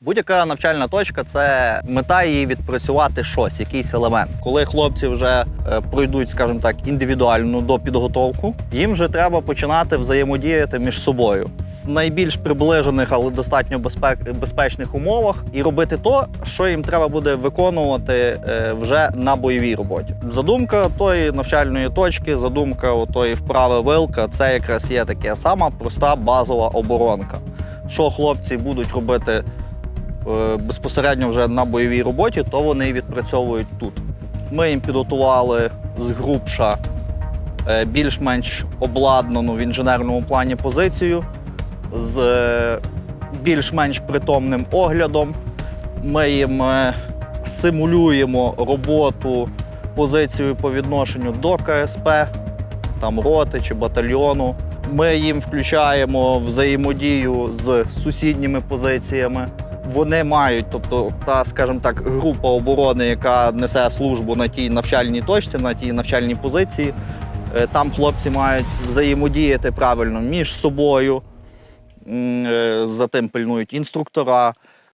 Будь-яка навчальна точка це мета її відпрацювати щось, якийсь елемент. Коли хлопці вже е, пройдуть, скажімо так, індивідуальну допідготовку, їм вже треба починати взаємодіяти між собою в найбільш приближених, але достатньо безпек- безпечних умовах, і робити то, що їм треба буде виконувати е, вже на бойовій роботі. Задумка тої навчальної точки, задумка тої вправи вилка, це якраз є така сама проста базова оборонка. Що хлопці будуть робити безпосередньо вже на бойовій роботі, то вони відпрацьовують тут. Ми їм підготували з грубша е, більш-менш обладнану в інженерному плані позицію з е, більш-менш притомним оглядом. Ми їм е, симулюємо роботу позицію по відношенню до КСП, там роти чи батальйону. Ми їм включаємо взаємодію з сусідніми позиціями. Вони мають, тобто, та, скажімо так, група оборони, яка несе службу на тій навчальній точці, на тій навчальній позиції. е, Там хлопці мають взаємодіяти правильно між собою. Е, За тим пильнують інструктора.